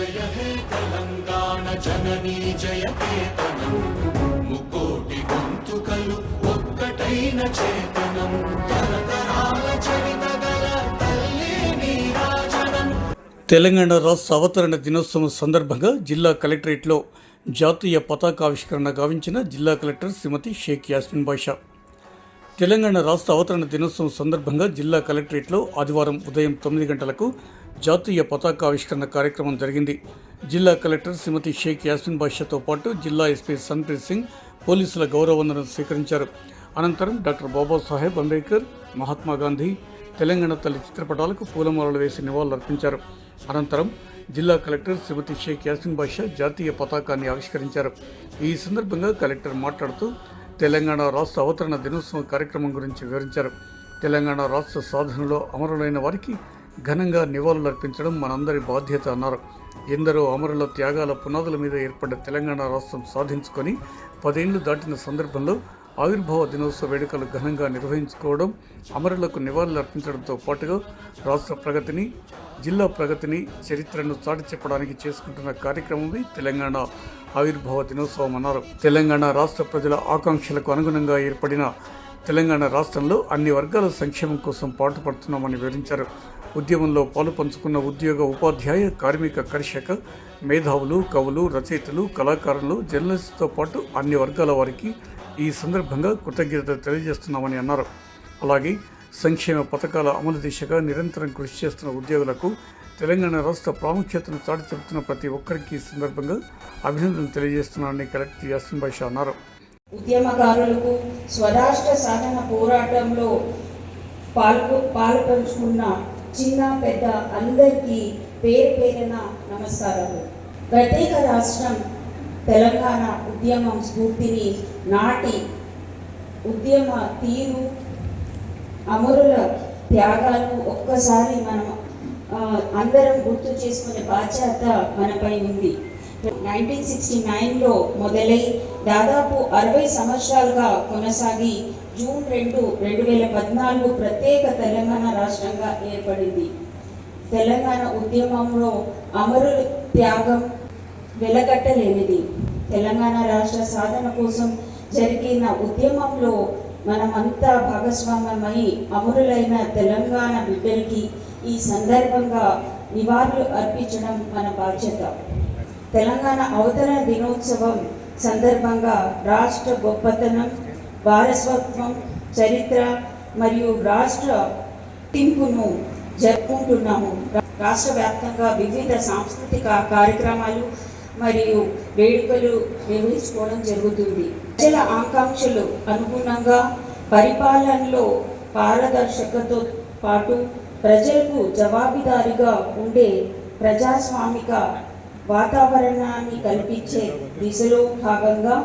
జయ హే తెలంగాణ జననీ జయకేతనం ముకోటి గొంతుకలు ఒక్కటైన చేతనం. తరతరాల చరిత గల తల్లి నీరాజనం. తెలంగాణ రాష్ట్ర అవతరణ దినోత్సవం సందర్భంగా జిల్లా కలెక్టరేట్లో జాతీయ పతాకావిష్కరణ గావించిన జిల్లా కలెక్టర్ శ్రీమతి షేక్ యాస్మిన్ బాషా. తెలంగాణ రాష్ట్ర అవతరణ దినోత్సవం సందర్భంగా జిల్లా కలెక్టరేట్లో ఆదివారం ఉదయం తొమ్మిది గంటలకు జాతీయ పతాకావిష్కరణ కార్యక్రమం జరిగింది. జిల్లా కలెక్టర్ శ్రీమతి షేక్ యాస్మిన్ బాషాతో పాటు జిల్లా ఎస్పీ సన్ప్రీత్ సింగ్ పోలీసుల గౌరవవందనం స్వీకరించారు. అనంతరం డాక్టర్ బాబాసాహెబ్ అంబేద్కర్ మహాత్మా గాంధీ తెలంగాణ తల్లి చిత్రపటాలకు పూలమాలలు వేసి నివాళులర్పించారు అనంతరం జిల్లా కలెక్టర్ శ్రీమతి షేక్ యాసిన్ బాషా జాతీయ పతాకాన్ని ఆవిష్కరించారు. ఈ సందర్భంగా కలెక్టర్ మాట్లాడుతూ తెలంగాణ రాష్ట్ర అవతరణ దినోత్సవం కార్యక్రమం గురించి వివరించారు. తెలంగాణ రాష్ట్ర సాధనలో అమరులైన వారికి ఘనంగా నివాళులర్పించడం మనందరి బాధ్యత అన్నారు. ఎందరో అమరుల త్యాగాల పునాదుల మీద ఏర్పడ్డ తెలంగాణ రాష్ట్రం సాధించుకొని పదేళ్ళు దాటిన సందర్భంలో ఆవిర్భావ దినోత్సవ వేడుకలు ఘనంగా నిర్వహించుకోవడం అమరులకు నివాళులర్పించడంతో పాటుగా రాష్ట్ర ప్రగతిని జిల్లా ప్రగతిని చరిత్రను చాటి చెప్పడానికి చేసుకుంటున్న కార్యక్రమమే తెలంగాణ ఆవిర్భావ దినోత్సవం అన్నారు. తెలంగాణ రాష్ట్ర ప్రజల ఆకాంక్షలకు అనుగుణంగా ఏర్పడిన తెలంగాణ రాష్ట్రంలో అన్ని వర్గాల సంక్షేమం కోసం పాటుపడుతున్నామని వివరించారు. ఉద్యమంలో పాలు పంచుకున్న ఉద్యోగ ఉపాధ్యాయ కార్మిక కర్షక మేధావులు కవులు రచయితలు కళాకారులు జర్నలిస్టుతో పాటు అన్ని వర్గాల వారికి ఈ సందర్భంగా కృతజ్ఞత తెలియజేస్తున్నామని అన్నారు. అలాగే సంక్షేమ పథకాల అమలు దిశగా నిరంతరం కృషి చేస్తున్న ఉద్యోగులకు తెలంగాణ రాష్ట్ర ప్రాముఖ్యతను చాటి చెబుతున్న ప్రతి ఒక్కరికి ఈ సందర్భంగా అభినందనలు తెలియజేస్తున్నానని కలెక్టర్ యాసిన్ బాషా అన్నారు. ఉద్యమకారులకు స్వరాష్ట్ర సాధన పోరాటంలో పాల్పు పాల్పంచుకున్న చిన్న పెద్ద అందరికీ పేరు పేరున నమస్కారాలు. ప్రత్యేక రాష్ట్రం తెలంగాణ ఉద్యమం స్ఫూర్తిని నాటి ఉద్యమ తీరు అమరుల త్యాగాలను ఒక్కసారి మనం అందరం గుర్తు చేసుకునే బాధ్యత మనపై ఉంది. నైన్టీన్ సిక్స్టీ నైన్లో మొదలై దాదాపు అరవై సంవత్సరాలుగా కొనసాగి జూన్ రెండు రెండు వేల పద్నాలుగు ప్రత్యేక తెలంగాణ రాష్ట్రంగా ఏర్పడింది. తెలంగాణ ఉద్యమంలో అమరుల త్యాగం వెలగట్టలేనిది తెలంగాణ రాష్ట్ర సాధన కోసం జరిగిన ఉద్యమంలో మనమంతా భాగస్వామ్యమై అమరులైన తెలంగాణ బిడ్డలకి ఈ సందర్భంగా నివాళులు అర్పించడం మన బాధ్యత. తెలంగాణ అవతరణ దినోత్సవం సందర్భంగా రాష్ట్ర గొప్పతనం వారసత్వం చరిత్ర మరియు రాష్ట్ర తింపును జరుపుకుంటున్నాము. రాష్ట్ర వ్యాప్తంగా వివిధ సాంస్కృతిక కార్యక్రమాలు మరియు వేడుకలు నిర్వహించుకోవడం జరుగుతుంది. ప్రజల ఆకాంక్షలు అనుగుణంగా పరిపాలనలో పారదర్శకతో పాటు ప్రజలకు జవాబుదారీగా ఉండే ప్రజాస్వామిక వాతావరణాన్ని కల్పించే దిశలో భాగంగా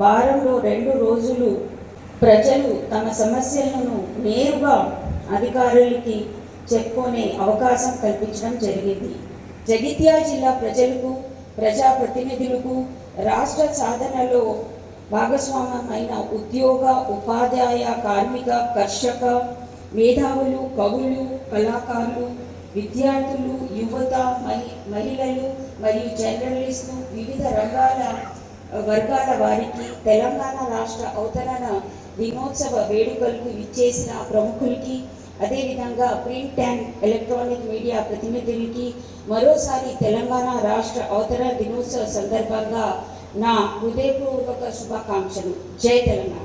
వారంలో రెండు రోజులు ప్రజలు తమ సమస్యలను నేరుగా అధికారులకి చెప్పుకునే అవకాశం కల్పించడం జరిగింది. జగిత్యాల జిల్లా ప్రజలకు ప్రజాప్రతినిధులకు రాష్ట్ర సాధనలో భాగస్వామ్యమైన ఉద్యోగ ఉపాధ్యాయ కార్మిక కర్షక మేధావులు కవులు కళాకారులు విద్యార్థులు యువత మహిళ మహిళలు మరియు జర్నలిస్టులు వివిధ రంగాల వర్గాల వారికి తెలంగాణ రాష్ట్ర అవతరణ దినోత్సవ వేడుకలకు ఇచ్చేసిన ప్రముఖులకి అదేవిధంగా ప్రింట్ అండ్ ఎలక్ట్రానిక్ మీడియా ప్రతినిధులకి మరోసారి తెలంగాణ రాష్ట్ర అవతరణ దినోత్సవ సందర్భంగా నా హృదయపూర్వక శుభాకాంక్షలు. జయ తెలంగాణ.